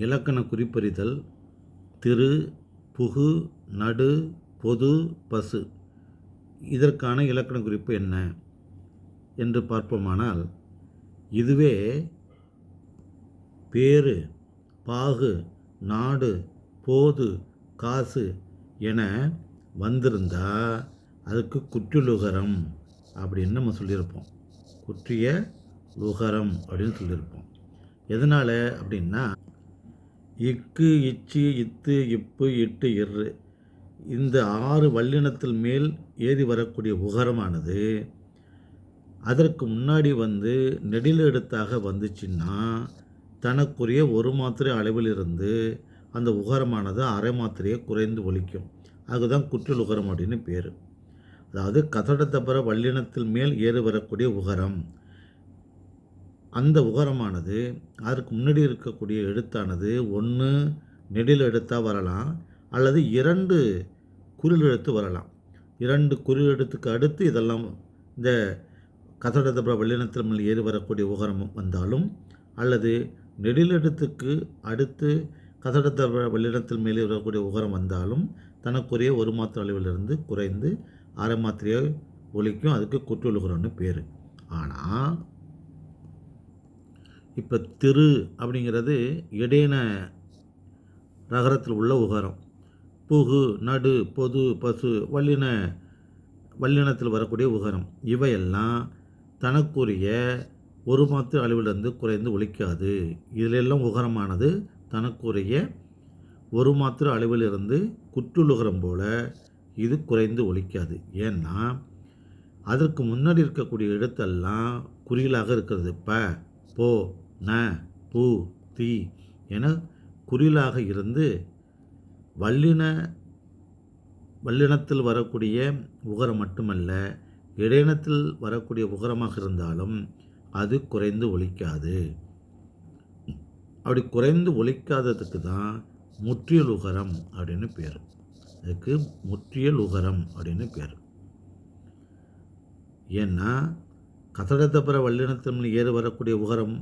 இலக்கண குறிப்பறிதல் திரு புகு நடு பொது பசு. இதற்கான இலக்கண குறிப்பு என்ன? என்று பார்ப்போமானால் இதுவே பேரு பாகு நாடு போது காசு என வந்திருந்தால் அதுக்கு குற்றிலுகரம் அப்படின்னு நம்ம சொல்லியிருப்போம். குற்றிய லுகரம் அப்படின்னு சொல்லியிருப்போம். எதனால் அப்படின்னா இக்கு இச்சு இத்து இப்பு இட்டு இரு இந்த ஆறு வல்லினத்தில் மேல் ஏறி வரக்கூடிய உகரமானது அதற்கு முன்னாடி வந்து நெடில் எடுத்தாக வந்துச்சுன்னா தனக்குரிய ஒரு மாத்திரை அளவிலிருந்து அந்த உகரமானது அரை மாத்திரையை குறைந்து ஒழிக்கும். அதுதான் குற்றல் உகரம் அப்படின்னு பேர். அதாவது கதடத்தப்பற வல்லினத்தில் மேல் ஏறி வரக்கூடிய உகரம். அந்த உகரமானது அதற்கு முன்னாடி இருக்கக்கூடிய எழுத்தானது ஒன்று நெடில் எழுத்தாக வரலாம் அல்லது இரண்டு குரில் எழுத்து வரலாம். இரண்டு குரில் எழுத்துக்கு அடுத்து இதெல்லாம் இந்த கதடதபுர வல்லினத்தில் மேல் ஏறி வரக்கூடிய உகரம் வந்தாலும் அல்லது நெடில் எழுத்துக்கு அடுத்து கதடதபுர வல்லினத்தில் மேலே வரக்கூடிய உகரம் வந்தாலும் தனக்குரிய ஒரு மாத்திர அளவிலிருந்து குறைந்து அரை மாத்திரையை ஒழிக்கும் அதுக்கு குற்றொழுகிறோன்னு பேர். ஆனால் இப்போ திரு அப்படிங்கிறது இடையின நகரத்தில் உள்ள உகரம். புகு நடு பொது பசு வல்லின வல்லினத்தில் வரக்கூடிய உகரம். இவையெல்லாம் தனக்குரிய ஒரு மாத்து அளவிலிருந்து குறைந்து ஒழிக்காது. இதிலெல்லாம் உகரமானது தனக்குரிய ஒரு மாத்திர அளவிலிருந்து குற்றுலுகரம் போல இது குறைந்து ஒழிக்காது. ஏன்னா அதற்கு முன்னாடி இருக்கக்கூடிய இடத்தெல்லாம் குறியலாக இருக்கிறது. ப போ ந பூ தி என குறிலாக இருந்து வல்லின வல்லினத்தில் வரக்கூடிய உகரம் மட்டுமல்ல இடையினத்தில் வரக்கூடிய உகரமாக இருந்தாலும் அது குறைந்து ஒழிக்காது அப்படி குறைந்து ஒழிக்காததுக்கு தான் முற்றியல் உகரம் அப்படின்னு பேர். அதுக்கு முற்றியல் உகரம் அப்படின்னு பேர். ஏன்னா கசடத்தப்பற வல்லினத்தின் ஏறு வரக்கூடிய உகரம்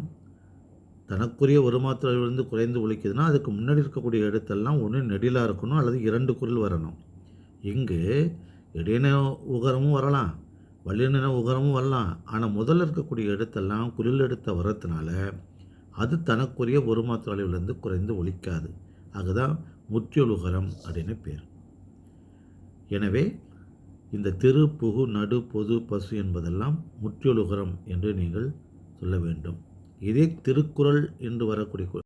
தனக்குரிய ஒரு மாத்திரையிலிருந்து குறைந்து ஒழிக்குதுன்னா அதுக்கு முன்னாடி இருக்கக்கூடிய எழுத்தெல்லாம் ஒன்று நெடிலாக இருக்கணும் அல்லது இரண்டு குரல் வரணும். இங்கு இடையின உகரமும் வரலாம் வல்லின உகரமும் வரலாம். ஆனால் முதல்ல இருக்கக்கூடிய எழுத்தெல்லாம் குரில் எடுத்த வரத்தினால அது தனக்குரிய ஒரு மாத்திரை அளவிலிருந்து குறைந்து ஒழிக்காது. அதுதான் முற்றியல் உகரம் அப்படின்னு பேர். எனவே இந்த திரு புகு நடு பொது பசு என்பதெல்லாம் முற்றியல் உகரம் என்று நீங்கள் சொல்ல வேண்டும். இதே திருக்குறள் என்று வரக்கூடிய